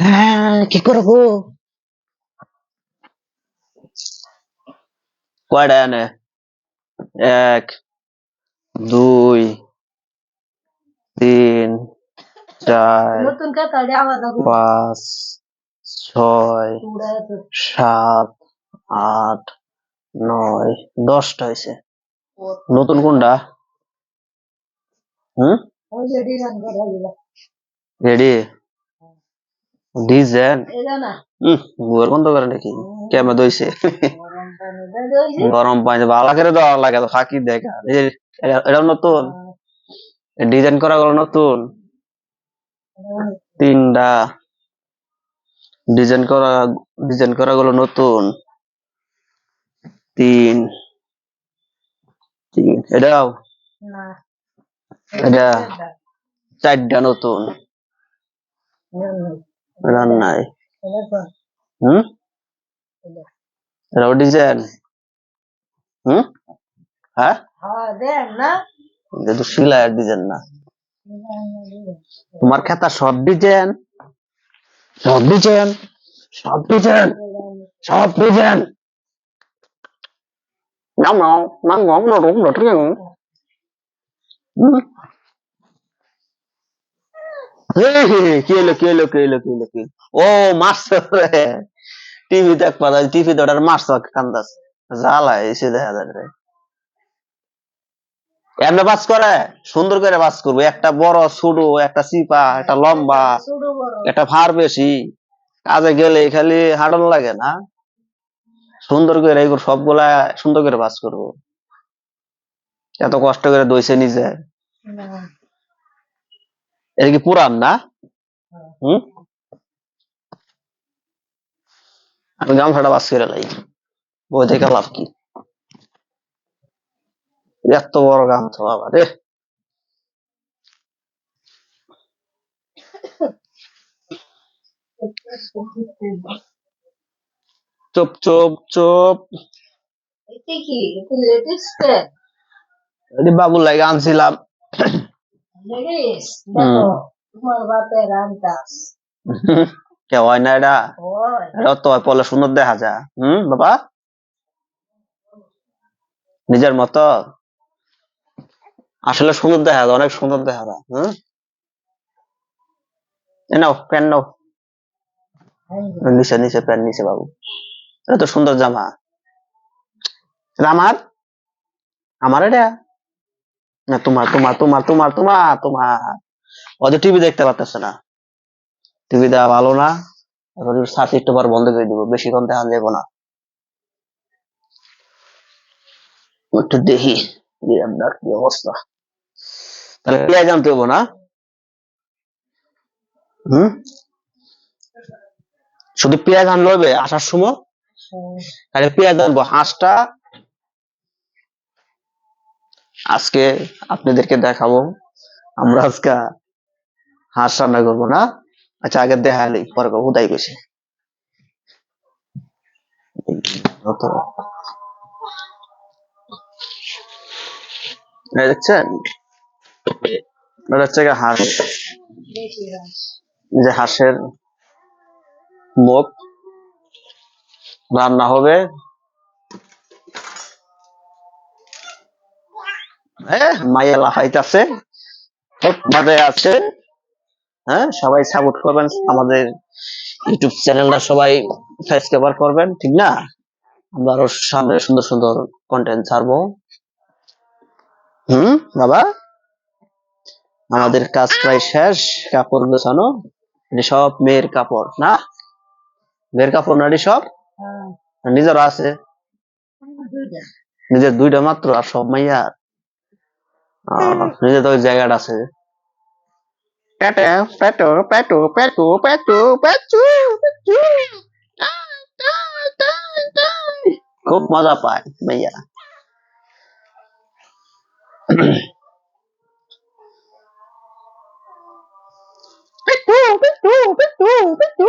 হ্যাঁ কি করব? কয়টা এনে? এক দুই তিন চার পাঁচ ছয় সাত আট নয় দশটা হয়েছে। নতুন কোনটা? হুম রেডি ডিজাইন করে নাকি কেমন দইছে গরম পানি ভালো করে দেওয়া লাগে তো ফাঁকি দেখা নতুন ডিজাইন করা গেল নতুন তিনটা ডিজাইন করা ডিজাইন করা গুলো নতুন তিন তিন এটাও না এটা চারটা নতুন। রান্নায়। হুম? এটাও ডিজাইন হুম? হ্যাঁ? হ্যাঁ ডিজাইন না। তোমার খাতা সব ডিজাইন। সব ডিজাইন। সব ডিজাইন। সব ডিজাইন। নাম নাও নাম নাও নাও নাও নাও নাও। TV TV কান্দাস। এসে দেখা এমনি বাস করে? সুন্দর করে বাস করব। একটা বড়, ছোট, একটা চিপা, একটা লম্বা, একটা ভার বেশি। কাজে গেলে খালি হাঁটন লাগে না। সুন্দর করে এগুলো সবগুলা সুন্দর করে বাস করব। এত কষ্ট করে দইছে নিজে। এটা কি পুরান না? হুম? আমি গামছাটা বাস করে লাই বই থেকে লাভ কি? এত বড় গামছা বাবা রে। চুপ চুপ চুপ। বাবুর লাগে আনছিলাম লেটেস্ট দেখো তোমার বাপের রান্তাস কে হয় না এটা ওই এটা তো পলে সুন্দর দেখা যায় হুম বাবা নিজের মতো আসলে সুন্দর দেখা যায় অনেক সুন্দর দেখা যায় হুম নাও প্যান নাও নিচে নিচে প্যান নিচে বাবু এটা তো সুন্দর জামা এটা আমার আমার এটা না তোমার তোমার তোমার তোমার তোমার তোমার। ওদের টিভি দেখতে পারতেছে না। টিভি দেওয়া ভালো না। এখন সাথে একটু পর বন্ধ করে দিব। বেশিক্ষণ দেখা যাব না। একটু দেখি আপনার কি অবস্থা। তাহলে পেঁয়াজ আনতে হব না? হুম? শুধু পেঁয়াজ আনলে হবে আসার সময়? তাহলে পেঁয়াজ আনব। হাঁসটা আজকে আপনাদেরকে দেখাবো। আমরা আজকে হাঁস রান্না করব না? আচ্ছা আগে দেখালি পরে করব, উদাই গেছে দেখছেন? এটা হচ্ছে হাঁস। যে হাঁসের মুখ। রান্না হবে। হ্যাঁ মাইয়া লাফাইতেছে খুব আছে। হ্যাঁ সবাই সাপোর্ট করবেন আমাদের ইউটিউব চ্যানেলটা সবাই সাবস্ক্রাইবার করবেন ঠিক না? আমরা আরও সামনে সুন্দর সুন্দর কন্টেন্ট ছাড়বো। হুম বাবা? আমাদের কাজ প্রায় শেষ কাপড় গোছানো। এটি সব মেয়ের কাপড় না? মেয়ের কাপড় না এটি সব? হ্যাঁ। নিজের আছে। নিজের দুইটা মাত্র আর সব মাইয়ার। নিজের তো জায়গাটা আছে। খুব মজা পায় মাইয়া পেটু পেটু পেটু পেটু।